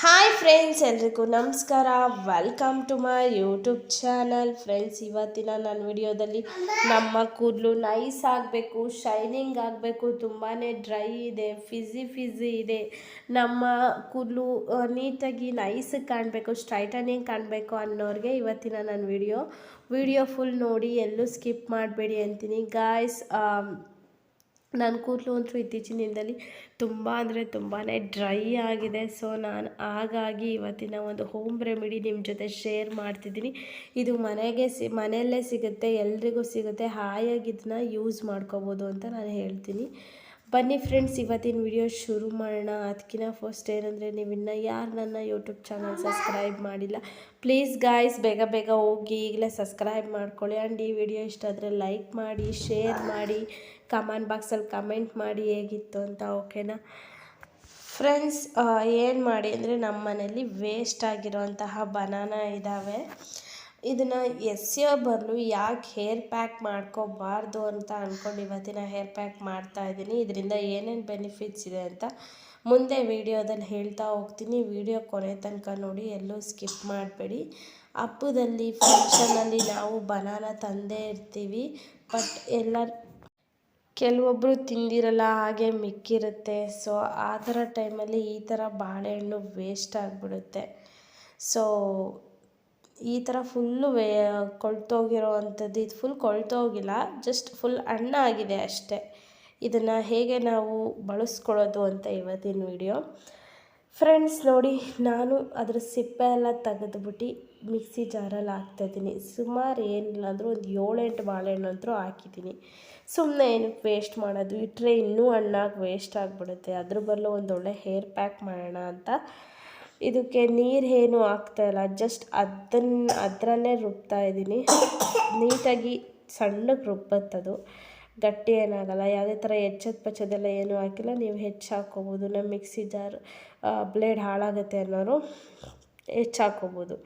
Hi friends ಎಲ್ರಿಗೂ ನಮಸ್ಕಾರ. Welcome to my YouTube channel friends ಇವತ್ತಿನ ನನ್ನ ವಿಡಿಯೋದಲ್ಲಿ ನಮ್ಮ ಕೂದಲು ನೈಸ್ ಆಗಬೇಕು ಶೈನಿಂಗ್ ಆಗಬೇಕು ತುಂಬಾ ಡ್ರೈ ಇದೆ ಫಿಝಿ ಫಿಝಿ ಇದೆ. ನಮ್ಮ ಕೂದಲು ನೀಟಾಗಿ ನೈಸ್ ಕಾಣಬೇಕು ಸ್ಟ್ರೈಟನಿಂಗ್ ಕಾಣಬೇಕು ಅನ್ನೋರಿಗೆ ಇವತ್ತಿನ ನನ್ನ ವಿಡಿಯೋ ವಿಡಿಯೋ ಫುಲ್ ನೋಡಿ ಎಲ್ಲೂ ಸ್ಕಿಪ್ ಮಾಡಬೇಡಿ ಅಂತೀನಿ. ಗಾಯ್ಸ್ ನನ್ನ ಕೂದಲು ಅಂತೂ ಇತ್ತೀಚಿನ ದಿನದಲ್ಲಿ ತುಂಬ ಅಂದರೆ ತುಂಬಾ ಡ್ರೈ ಆಗಿದೆ. ಸೊ, ನಾನು ಹಾಗಾಗಿ ಇವತ್ತಿನ ಒಂದು ಹೋಮ್ ರೆಮಿಡಿ ನಿಮ್ಮ ಜೊತೆ ಶೇರ್ ಮಾಡ್ತಿದ್ದೀನಿ. ಇದು ಮನೆಗೆ ಸಿ, ಮನೆಯಲ್ಲೇ ಸಿಗುತ್ತೆ, ಎಲ್ರಿಗೂ ಸಿಗುತ್ತೆ. ಹಾಯಾಗಿ ಇದನ್ನ ಯೂಸ್ ಮಾಡ್ಕೋಬೋದು ಅಂತ ನಾನು ಹೇಳ್ತೀನಿ. ಬನ್ನಿ ಫ್ರೆಂಡ್ಸ್ ಇವತ್ತಿನ ವಿಡಿಯೋ ಶುರು ಮಾಡೋಣ. ಅದಕ್ಕಿಂತ ಫಸ್ಟ್ ಏನಂದರೆ ನೀವು ಇನ್ನೂ ಯಾರು ನನ್ನ ಯೂಟ್ಯೂಬ್ ಚಾನಲ್ ಸಬ್ಸ್ಕ್ರೈಬ್ ಮಾಡಿಲ್ಲ ಪ್ಲೀಸ್ ಗಾಯ್ಸ್ ಬೇಗ ಬೇಗ ಹೋಗಿ ಈಗಲೇ ಸಬ್ಸ್ಕ್ರೈಬ್ ಮಾಡ್ಕೊಳ್ಳಿ. ಆ್ಯಂಡ್ ಈ ವಿಡಿಯೋ ಇಷ್ಟ ಆದರೆ ಲೈಕ್ ಮಾಡಿ ಶೇರ್ ಮಾಡಿ ಕಮೆಂಟ್ ಬಾಕ್ಸಲ್ಲಿ ಕಮೆಂಟ್ ಮಾಡಿ ಹೇಗಿತ್ತು ಅಂತ ಓಕೆನಾ ಫ್ರೆಂಡ್ಸ್ ಏನು ಮಾಡಿ ಅಂದರೆ ನಮ್ಮ ಮನೇಲಿ ವೇಸ್ಟ್ ಆಗಿರೋಂತಹ ಬನಾನ ಇದ್ದಾವೆ ಇದನ್ನು ಎಸೆಯೋ ಬರಲು ಯಾಕೆ ಹೇರ್ ಪ್ಯಾಕ್ ಮಾಡ್ಕೋಬಾರ್ದು ಅಂತ ಅಂದ್ಕೊಂಡು ಇವತ್ತಿನ ಹೇರ್ ಪ್ಯಾಕ್ ಮಾಡ್ತಾ ಇದ್ದೀನಿ ಇದರಿಂದ ಏನೇನು ಬೆನಿಫಿಟ್ಸ್ ಇದೆ ಅಂತ ಮುಂದೆ ವಿಡಿಯೋದಲ್ಲಿ ಹೇಳ್ತಾ ಹೋಗ್ತೀನಿ. ವಿಡಿಯೋ ಕೊನೆ ತನಕ ನೋಡಿ, ಎಲ್ಲೂ ಸ್ಕಿಪ್ ಮಾಡಬೇಡಿ. ಹಬ್ಬದಲ್ಲಿ ಫಂಕ್ಷನಲ್ಲಿ ನಾವು ಬನಾನ ತಂದೇ ಇರ್ತೀವಿ ಬಟ್ ಎಲ್ಲ ಕೆಲವೊಬ್ಬರು ತಿಂದಿರಲ್ಲ, ಹಾಗೆ ಮಿಕ್ಕಿರುತ್ತೆ. ಸೊ ಆ ಥರ ಟೈಮಲ್ಲಿ ಈ ಥರ ಬಾಳೆಹಣ್ಣು ವೇಸ್ಟ್ ಆಗಿಬಿಡುತ್ತೆ. ಸೊ ಈ ಥರ ಫುಲ್ಲು ವೇ ಕೊಳ್ತೋಗಿರೋ ಅಂಥದ್ದು ಇದು ಫುಲ್ ಕೊಳ್ತೋಗಿಲ್ಲ ಜಸ್ಟ್ ಫುಲ್ ಹಣ್ಣಾಗಿದೆ ಅಷ್ಟೇ. ಇದನ್ನು ಹೇಗೆ ನಾವು ಬಳಸ್ಕೊಳ್ಳೋದು ಅಂತ ಇವತ್ತಿನ ವಿಡಿಯೋ ಫ್ರೆಂಡ್ಸ್ ನೋಡಿ, ನಾನು ಅದರ ಸಿಪ್ಪೆ ಎಲ್ಲ ತೆಗೆದುಬಿಟ್ಟು ಮಿಕ್ಸಿ ಜಾರಲ್ಲಿ ಹಾಕ್ತಾಯಿದ್ದೀನಿ. ಸುಮಾರು ಏನಿಲ್ಲ ಅಂದರೂ ಒಂದು ಏಳೆಂಟು ಬಾಳೆಹಣ್ಣು ಹಾಕಿದ್ದೀನಿ. ಸುಮ್ಮನೆ ಏನಕ್ಕೆ ವೇಸ್ಟ್ ಮಾಡೋದು ಇಟ್ಟರೆ ಇನ್ನೂ ಹಣ್ಣಾಗಿ ವೇಸ್ಟ್ ಆಗಿಬಿಡುತ್ತೆ. ಅದ್ರ ಬದಲು ಒಂದೊಳ್ಳೆ ಹೇರ್ ಪ್ಯಾಕ್ ಮಾಡೋಣ ಅಂತ ಇದಕ್ಕೆ ನೀರು ಏನು ಹಾಕ್ತಾಯಿಲ್ಲ ಜಸ್ಟ್ ಅದನ್ನು ಅದರಲ್ಲೇ ರುಬ್ತಾ ಇದ್ದೀನಿ. ನೀಟಾಗಿ ಸಣ್ಣಗೆ ರುಬ್ಬತ್ತದು. ಗಟ್ಟಿ ಏನಾಗಲ್ಲ. ಯಾವುದೇ ಥರ ಹೆಚ್ಚದ ಪಚ್ಚದೆಲ್ಲ ಏನೂ ಹಾಕಿಲ್ಲ. ನೀವು ಹೆಚ್ಚು ಹಾಕ್ಕೋಬೋದು. ನಮ್ಮ ಮಿಕ್ಸಿ ಜಾರ್ ಬ್ಲೇಡ್ ಹಾಳಾಗುತ್ತೆ ಅನ್ನೋರು ಹೆಚ್ಚು ಹಾಕ್ಕೋಬೋದು.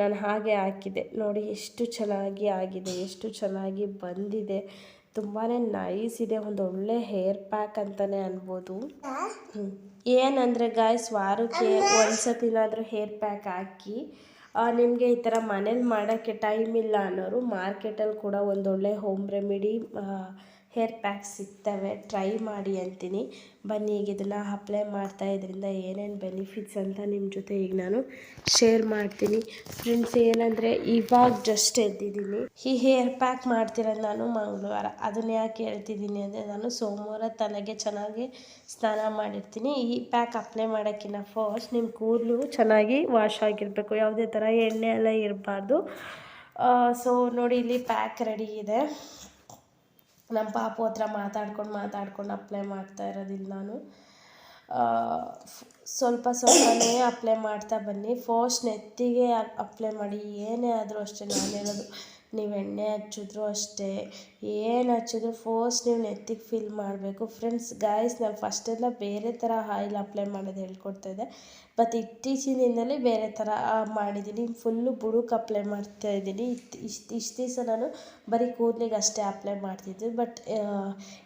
ನಾನು ಹಾಗೆ ಹಾಕಿದೆ ನೋಡಿ, ಎಷ್ಟು ಚೆನ್ನಾಗಿ ಆಗಿದೆ, ಎಷ್ಟು ಚೆನ್ನಾಗಿ ಬಂದಿದೆ. ತುಂಬಾ ನೈಸ್ ಇದೆ. ಒಂದು ಒಳ್ಳೆ ಹೇರ್ ಪ್ಯಾಕ್ ಅಂತಲೇ ಅನ್ಬೋದು. ಹ್ಞೂ ಏನಂದರೆ ಗಾಯ್ಸ್ ವಾರಕ್ಕೆ ಒಂದು ಸತಿನಾದರೂ ಹೇರ್ ಪ್ಯಾಕ್ ಹಾಕಿ ನಿಮಗೆ ಈ ಥರ ಮನೇಲಿ ಮಾಡೋಕ್ಕೆ ಟೈಮ್ ಇಲ್ಲ ಅನ್ನೋರು ಮಾರ್ಕೆಟಲ್ಲಿ ಕೂಡ ಒಂದೊಳ್ಳೆ ಹೋಮ್ ರೆಮಿಡಿ ಹೇರ್ ಪ್ಯಾಕ್ ಸಿಗ್ತವೆ. ಟ್ರೈ ಮಾಡಿ ಅಂತೀನಿ. ಬನ್ನಿ, ಈಗ ಇದನ್ನು ಅಪ್ಲೈ ಮಾಡ್ತಾ ಇದರಿಂದ ಏನೇನು ಬೆನಿಫಿಟ್ಸ್ ಅಂತ ನಿಮ್ಮ ಜೊತೆ ಈಗ ನಾನು ಶೇರ್ ಮಾಡ್ತೀನಿ. ಫ್ರೆಂಡ್ಸ್, ಏನಂದರೆ ಇವಾಗ ಜಸ್ಟ್ ಎದ್ದಿದ್ದೀನಿ. ಈ ಹೇರ್ ಪ್ಯಾಕ್ ಮಾಡ್ತಿರೋದು ನಾನು ಮಂಗಳವಾರ. ಅದನ್ನ ಯಾಕೆ ಹೇಳ್ತಿದ್ದೀನಿ ಅಂದರೆ ನಾನು ಸೋಮವಾರ ತಲೆಗೆ ಚೆನ್ನಾಗಿ ಸ್ನಾನ ಮಾಡಿರ್ತೀನಿ. ಈ ಪ್ಯಾಕ್ ಅಪ್ಲೈ ಮಾಡೋಕ್ಕಿಂತ ಫಸ್ಟ್ ನಿಮ್ಮ ಕೂದಲು ಚೆನ್ನಾಗಿ ವಾಶ್ ಆಗಿರಬೇಕು. ಯಾವುದೇ ಥರ ಎಣ್ಣೆ ಎಲ್ಲ ಇರಬಾರ್ದು. ಸೊ ನೋಡಿ, ಇಲ್ಲಿ ಪ್ಯಾಕ್ ರೆಡಿ ಇದೆ. ನಮ್ಮ ಪಾಪು ಹತ್ರ ಮಾತಾಡ್ಕೊಂಡು ಮಾತಾಡ್ಕೊಂಡು ಅಪ್ಲೈ ಮಾಡ್ತಾ ಇರೋದಿಲ್ಲ ನಾನು. ಸ್ವಲ್ಪ ಸ್ವಲ್ಪನೇ ಅಪ್ಲೈ ಮಾಡ್ತಾ ಬನ್ನಿ. ಫಸ್ಟ್ ನೆತ್ತಿಗೆ ಅಪ್ಲೈ ಮಾಡಿ. ಏನೇ ಆದರೂ ಅಷ್ಟೇ ನಾನು ಹೇಳೋದು. ನೀವು ಎಣ್ಣೆ ಹಚ್ಚಿದ್ರು ಅಷ್ಟೇ, ಏನು ಹಚ್ಚಿದ್ರು ಫೋರ್ಸ್ ನೀವು ನೆತ್ತಿಗೆ ಫಿಲ್ ಮಾಡಬೇಕು. ಫ್ರೆಂಡ್ಸ್ ಗಾಯ್ಸ್ ನಾನು ಫಸ್ಟೆಲ್ಲ ಬೇರೆ ಥರ ಆಯಿಲ್ ಅಪ್ಲೈ ಮಾಡೋದು ಹೇಳ್ಕೊಡ್ತಾ ಇದ್ದೆ. ಬಟ್ ಇತ್ತೀಚಿನ ದಿನದಲ್ಲಿ ಬೇರೆ ಥರ ಮಾಡಿದ್ದೀನಿ ಫುಲ್ಲು ಬುಡಕ್ಕೆ ಅಪ್ಲೈ ಮಾಡ್ತಾ ಇದ್ದೀನಿ. ಇಷ್ಟು ಇಷ್ಟು ದಿವಸ ನಾನು ಬರೀ ಕೂದಲಿಗೆ ಅಷ್ಟೇ ಅಪ್ಲೈ ಮಾಡ್ತಿದ್ದೆ. ಬಟ್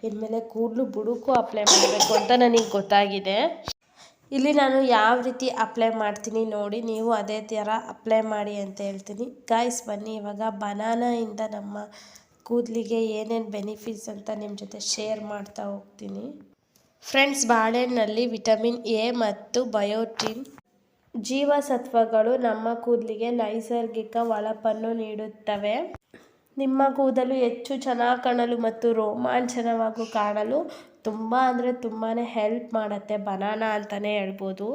ಇನ್ಮೇಲೆ ಕೂದಲು ಬುಡಕ್ಕೂ ಅಪ್ಲೈ ಮಾಡಬೇಕು ಅಂತ ನನಗೆ ಗೊತ್ತಾಗಿದೆ. ಇಲ್ಲಿ ನಾನು ಯಾವ ರೀತಿ ಅಪ್ಲೈ ಮಾಡ್ತೀನಿ ನೋಡಿ, ನೀವು ಅದೇ ಥರ ಅಪ್ಲೈ ಮಾಡಿ ಅಂತ ಹೇಳ್ತೀನಿ. ಗಾಯ್ಸ್ ಬನ್ನಿ, ಇವಾಗ ಬನಾನಾಯಿಂದ ನಮ್ಮ ಕೂದಲಿಗೆ ಏನೇನು ಬೆನಿಫಿಟ್ಸ್ ಅಂತ ನಿಮ್ಮ ಜೊತೆ ಶೇರ್ ಮಾಡ್ತಾ ಹೋಗ್ತೀನಿ. ಫ್ರೆಂಡ್ಸ್ ಬಾಳೆಹಣ್ಣಲ್ಲಿ ವಿಟಮಿನ್ ಎ ಮತ್ತು ಬಯೋಟಿನ್ ಜೀವಸತ್ವಗಳು ನಮ್ಮ ಕೂದಲಿಗೆ ನೈಸರ್ಗಿಕ ಒಳಪನ್ನು ನೀಡುತ್ತವೆ. ನಿಮ್ಮ ಕೂದಲು ಹೆಚ್ಚು ಚೆನ್ನಾಗಿ ಕಾಣಲು ಮತ್ತು ರೋಮಾಂಚನವಾಗಿ ಕಾಣಲು ತುಂಬ ಅಂದರೆ ತುಂಬಾ ಹೆಲ್ಪ್ ಮಾಡುತ್ತೆ. ಬನಾನಾ ಅಂತಲೇ ಹೇಳ್ಬೋದು.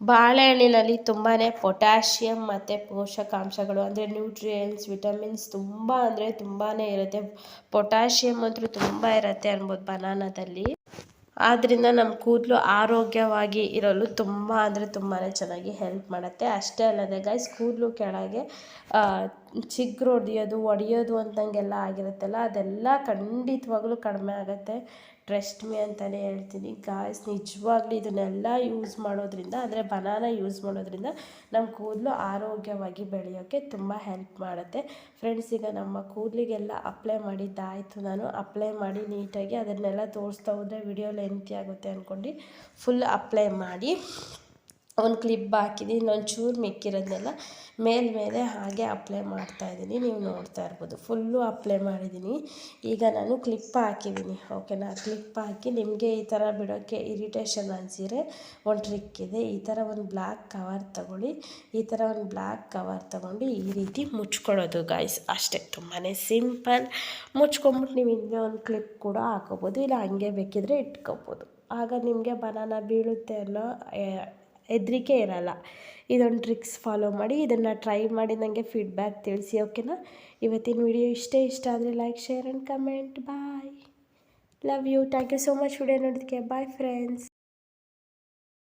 ಬಾಳೆಹಣ್ಣಿನಲ್ಲಿ ತುಂಬಾ ಪೊಟ್ಯಾಷಿಯಮ್ ಮತ್ತು ಪೋಷಕಾಂಶಗಳು ಅಂದರೆ ನ್ಯೂಟ್ರಿಯೆಂಟ್ಸ್ ವಿಟಮಿನ್ಸ್ ತುಂಬ ಅಂದರೆ ತುಂಬಾ ಇರುತ್ತೆ. ಪೊಟ್ಯಾಷಿಯಮ್ ಅಂತೂ ತುಂಬ ಇರುತ್ತೆ ಅನ್ಬೋದು ಬನಾನಾದಲ್ಲಿ ಆದ್ದರಿಂದ ನಮ್ಮ ಕೂದಲು ಆರೋಗ್ಯವಾಗಿ ಇರಲು ತುಂಬ ಅಂದರೆ ತುಂಬಾ ಚೆನ್ನಾಗಿ ಹೆಲ್ಪ್ ಮಾಡುತ್ತೆ. ಅಷ್ಟೇ ಅಲ್ಲದೆ ಗೈಸ್ ಕೂದಲು ಕೆಳಗೆ ಚಿಗುರು ಹೊಡಿಯೋದು, ಒಡೆಯೋದು ಅಂತಂಗೆಲ್ಲ ಆಗಿರುತ್ತಲ್ಲ, ಅದೆಲ್ಲ ಖಂಡಿತವಾಗ್ಲೂ ಕಡಿಮೆ ಆಗುತ್ತೆ. ಟ್ರಸ್ಟ್ ಮೀ ಅಂತಲೇ ಹೇಳ್ತೀನಿ. ಗಾಯ್ಸ್ ನಿಜವಾಗ್ಲೂ ಇದನ್ನೆಲ್ಲ ಯೂಸ್ ಮಾಡೋದ್ರಿಂದ, ಅಂದರೆ ಬನಾನ ಯೂಸ್ ಮಾಡೋದ್ರಿಂದ ನಮ್ಮ ಕೂದಲು ಆರೋಗ್ಯವಾಗಿ ಬೆಳೆಯೋಕ್ಕೆ ತುಂಬ ಹೆಲ್ಪ್ ಮಾಡುತ್ತೆ. ಫ್ರೆಂಡ್ಸ್ ಈಗ ನಮ್ಮ ಕೂದಲಿಗೆಲ್ಲ ಅಪ್ಲೈ ಮಾಡಿದ್ದಾಯಿತು. ನಾನು ಅಪ್ಲೈ ಮಾಡಿ ನೀಟಾಗಿ ಅದನ್ನೆಲ್ಲ ತೋರಿಸ್ತಾ ಹೋದರೆ ವಿಡಿಯೋ ಲೆಂತಿ ಆಗುತ್ತೆ ಅಂದ್ಕೊಂಡು ಫುಲ್ ಅಪ್ಲೈ ಮಾಡಿ. ಒಂದು ಕ್ಲಿಪ್ ಹಾಕಿದ್ದೀನಿ ಇನ್ನೊಂದು ಚೂರು ಮಿಕ್ಕಿರೋದನ್ನೆಲ್ಲ ಮೇಲ್ಮೇಲೆ ಹಾಗೆ ಅಪ್ಲೈ ಮಾಡ್ತಾ ಇದ್ದೀನಿ, ನೀವು ನೋಡ್ತಾ ಇರ್ಬೋದು. ಫುಲ್ಲು ಅಪ್ಲೈ ಮಾಡಿದ್ದೀನಿ ಈಗ ನಾನು ಕ್ಲಿಪ್ ಹಾಕಿದ್ದೀನಿ ಓಕೆನಾ ಕ್ಲಿಪ್ ಹಾಕಿ ನಿಮಗೆ ಈ ಥರ ಬಿಡೋಕ್ಕೆ ಇರಿಟೇಷನ್ ಅನಿಸಿದ್ರೆ ಒಂದು ಟ್ರಿಕ್ ಇದೆ. ಈ ಥರ ಒಂದು ಬ್ಲ್ಯಾಕ್ ಕವರ್ ತಗೊಳ್ಳಿ. ಈ ಥರ ಒಂದು ಬ್ಲ್ಯಾಕ್ ಕವರ್ ತಗೊಂಡು ಈ ರೀತಿ ಮುಚ್ಕೊಳ್ಳೋದು ಗಾಯ್ಸ್ ಅಷ್ಟೇ ತುಂಬಾ ಸಿಂಪಲ್ ಮುಚ್ಕೊಂಬಿಟ್ಟು ನೀವು ಇನ್ನೇ ಒಂದು ಕ್ಲಿಪ್ ಕೂಡ ಹಾಕೋಬೋದು, ಇಲ್ಲ ಹಂಗೆ ಬೇಕಿದ್ರೆ ಇಟ್ಕೋಬೋದು. ಆಗ ನಿಮಗೆ ಬನಾನ ಬೀಳುತ್ತೆ ಅನ್ನೋ ಹೆದರಿಕೆ ಇರಲ್ಲ. ಇದೊಂದು ಟ್ರಿಕ್ಸ್ ಫಾಲೋ ಮಾಡಿ ಇದನ್ನು ಟ್ರೈ ಮಾಡಿ ನನಗೆ ಫೀಡ್ಬ್ಯಾಕ್ ತಿಳಿಸಿ ಓಕೆನಾ ಇವತ್ತಿನ ವಿಡಿಯೋ ಇಷ್ಟೇ ಇಷ್ಟ ಆದರೆ like share and comment bye love you thank you so much video ನೋಡೋದಕ್ಕೆ ಬಾಯ್ ಫ್ರೆಂಡ್ಸ್